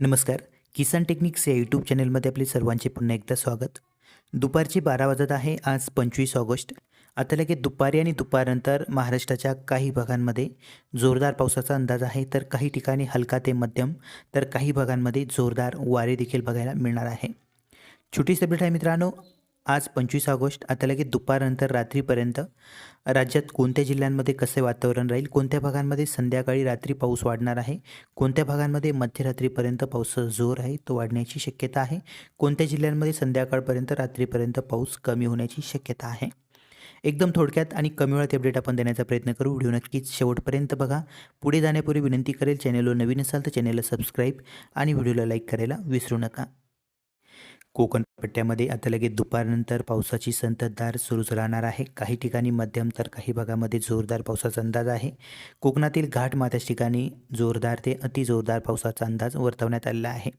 नमस्कार. किसान टेक्निक्स या यूट्यूब चॅनलमध्ये आपले सर्वांचे पुन्हा एकदा स्वागत. दुपारचे बारा वाजत आहे आज पंचवीस ऑगस्ट. आता लगेच दुपारी आणि दुपारनंतर महाराष्ट्राच्या काही भागांमध्ये जोरदार पावसाचा अंदाज आहे तर काही ठिकाणी हलका ते मध्यम तर काही भागांमध्ये जोरदार वारे देखील बघायला मिळणार आहे. छोटी अपडेट आहे मित्रांनो आज पंचवीस ऑगस्ट आता लगेच दुपारनंतर रात्रीपर्यंत राज्यात कोणत्या जिल्ह्यांमध्ये कसे वातावरण राहील कोणत्या भागांमध्ये संध्याकाळी रात्री पाऊस वाढणार आहे कोणत्या भागांमध्ये मध्यरात्रीपर्यंत पावसाचा जोर आहे तो वाढण्याची शक्यता आहे कोणत्या जिल्ह्यांमध्ये संध्याकाळपर्यंत रात्रीपर्यंत पाऊस कमी होण्याची शक्यता आहे? एकदम थोडक्यात आणि कमी वेळात अपडेट आपण देण्याचा प्रयत्न करू. व्हिडिओ नक्कीच शेवटपर्यंत बघा. पुढे जाण्यापूर्वी विनंती करेल चॅनलवर नवीन असाल तर चॅनलला सबस्क्राईब आणि व्हिडिओला लाईक करायला विसरू नका. कोकण पट्ट्यामध्ये आता लगेच दुपारनंतर पावसाची संततधार सुरूच राहणार आहे. काही ठिकाणी मध्यम तर काही भागामध्ये जोरदार पावसाचा अंदाज आहे. कोकणातील घाट माथ्याच ठिकाणी जोरदार ते अतिजोरदार पावसाचा अंदाज वर्तवण्यात आलेला आहे.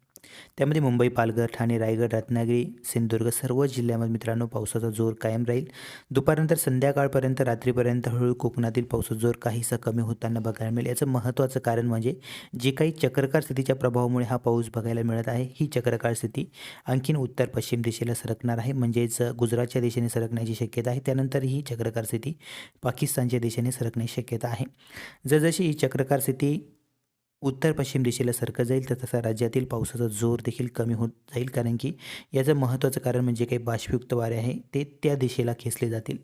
त्यामध्ये मुंबई पालघर ठाणे रायगड रत्नागिरी सिंधुदुर्ग सर्व जिल्ह्यामध्ये मित्रांनो पावसाचा जोर कायम राहील. दुपारनंतर संध्याकाळपर्यंत रात्रीपर्यंत हळूहळू कोकणातील पावसाचा जोर काहीसा कमी होताना बघायला मिळेल. याचं महत्त्वाचं कारण म्हणजे जे काही चक्रकार स्थितीच्या प्रभावामुळे हा पाऊस बघायला मिळत आहे ही चक्रकार स्थिती आणखीन उत्तर पश्चिम दिशेला सरकणार आहे. म्हणजेच गुजरातच्या दिशेने सरकण्याची शक्यता आहे. त्यानंतर ही चक्रकार स्थिती पाकिस्तानच्या दिशेने सरकण्याची शक्यता आहे. जसजशी ही चक्रकार स्थिती उत्तर पश्चिम दिशेला सरकत जाईल तर तसा राज्यातील पावसाचा जोर देखील कमी होत जाईल. कारण की याचं महत्त्वाचं कारण म्हणजे काही बाष्पयुक्त वारे आहे ते त्या दिशेला खेचले जातील.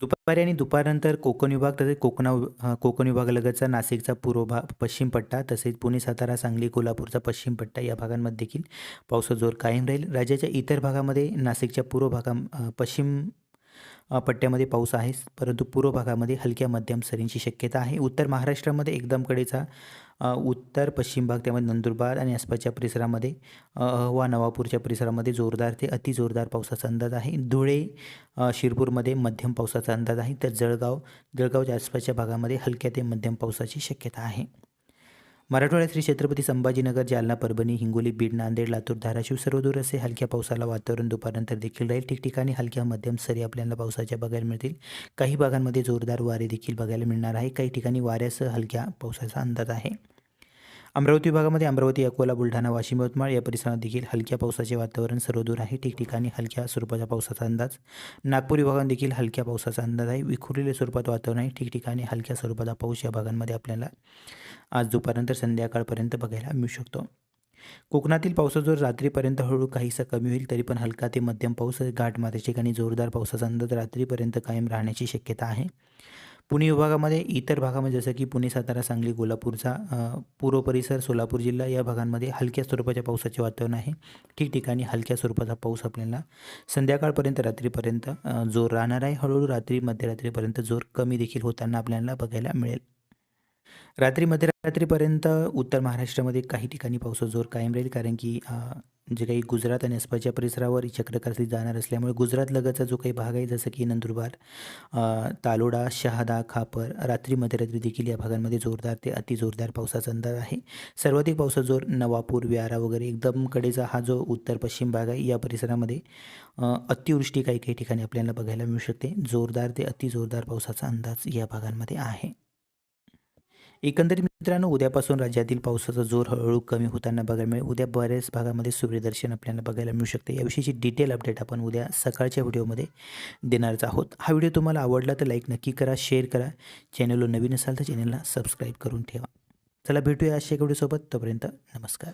दुपारी आणि दुपारनंतर कोकण विभाग तसेच कोकणा कोकण विभागालगतचा नाशिकचा पूर्व भाग पश्चिम पट्टा तसेच पुणे सातारा सांगली कोल्हापूरचा पश्चिम पट्टा या भागांमध्ये देखील पावसाचा जोर कायम राहील. राज्याच्या इतर भागामध्ये नाशिकच्या पूर्व भागा पश्चिम पट्ट्यामध्ये पाऊस आहे परंतु पूर्व भागामध्ये हलक्या मध्यम सरींची शक्यता आहे. उत्तर महाराष्ट्रामध्ये एकदम कडेचा उत्तर पश्चिम भाग त्यामध्ये नंदुरबार आणि आसपासच्या परिसरामध्ये अहवा नवापूरच्या परिसरामध्ये जोरदार ते अतिजोरदार पावसाचा अंदाज आहे. धुळे शिरपूरमध्ये मध्यम पावसाचा अंदाज आहे तर जळगाव जळगावच्या आसपासच्या भागामध्ये हलक्या ते मध्यम पावसाची शक्यता आहे. मराठवाड्यात श्री छत्रपती संभाजीनगर जालना परभणी हिंगोली बीड नांदेड लातूर धाराशिव सर्वदूर असे हलक्या पावसाला वातावरण दुपारनंतर देखील राहील. ठिकठिकाणी हलक्या मध्यम सरी आपल्याला पावसाच्या बघायला मिळतील. काही भागांमध्ये जोरदार वारे देखील बघायला मिळणार आहे. काही ठिकाणी वाऱ्यासह हलक्या पावसाचा अंदाज आहे. अमरावती विभागामध्ये अमरावती अकोला बुलढाणा वाशिम यवतमाळ या परिसरात देखील हलक्या पावसाचे वातावरण सर्वदूर आहे. ठिकठिकाणी हलक्या स्वरूपाचा पावसाचा अंदाज. नागपूर विभागात देखील हलक्या पावसाचा अंदाज आहे. विखुरलेल्या स्वरूपात वातावरण आहे. ठिकठिकाणी हलक्या स्वरूपाचा पाऊस या भागांमध्ये आपल्याला आज दुपारनंतर संध्याकाळपर्यंत बघायला मिळू शकतो. कोकणातील पावसाचा जोर रात्रीपर्यंत हळूहळू काहीसा कमी होईल तरी पण हलका ते मध्यम पाऊस घाटमाथ्या ठिकाणी जोरदार पावसाचा अंदाज रात्रीपर्यंत कायम राहण्याची शक्यता आहे. पुणे विभागामध्ये इतर भागामध्ये जसं की पुणे सातारा सांगली कोल्हापूरचा पूर्व परिसर सोलापूर जिल्हा या भागांमध्ये हलक्या स्वरूपाच्या पावसाचे वातावरण आहे. ठिकठिकाणी हलक्या स्वरूपाचा पाऊस आपल्याला संध्याकाळपर्यंत रात्रीपर्यंत जोर राहणार आहे. हळूहळू रात्री मध्यरात्रीपर्यंत जोर कमी देखील होताना आपल्याला बघायला मिळेल. रात्री मध्यरात्रीपर्यंत उत्तर महाराष्ट्रामध्ये काही ठिकाणी पावसाचा जोर कायम राहील कारण की जे काही गुजरात आणि आसपासच्या परिसरावर ही चक्रकारती जाणार असल्यामुळे गुजरात लगतचा जो काही भाग आहे जसं की नंदुरबार तालोडा शहादा खापर रात्री मध्यरात्री देखील या भागांमध्ये जोरदार ते अतिजोरदार पावसाचा अंदाज आहे. सर्वाधिक पावसाचा जोर नवापूर व्यारा वगैरे एकदम कडेचा हा जो उत्तर पश्चिम भाग आहे या परिसरामध्ये अतिवृष्टी काही काही ठिकाणी आपल्याला बघायला मिळू शकते. जोरदार ते अतिजोरदार पावसाचा अंदाज या भागांमध्ये आहे. एकंदरीत मित्रांनो उद्यापासून राज्यातील पावसाचा जोर हळूहळू कमी होताना बघायला मिळेल. उद्या बऱ्याच भागामध्ये सूर्यदर्शन आपल्याला बघायला मिळू शकते. याविषयीची डिटेल अपडेट आपण उद्या सकाळच्या व्हिडिओमध्ये देणारच आहोत. हा व्हिडिओ तुम्हाला आवडला तर लाईक नक्की करा शेअर करा. चॅनलवर नवीन असाल तर चॅनलला सबस्क्राईब करून ठेवा. चला भेटूया अशा व्हिडिओसोबत. तोपर्यंत नमस्कार.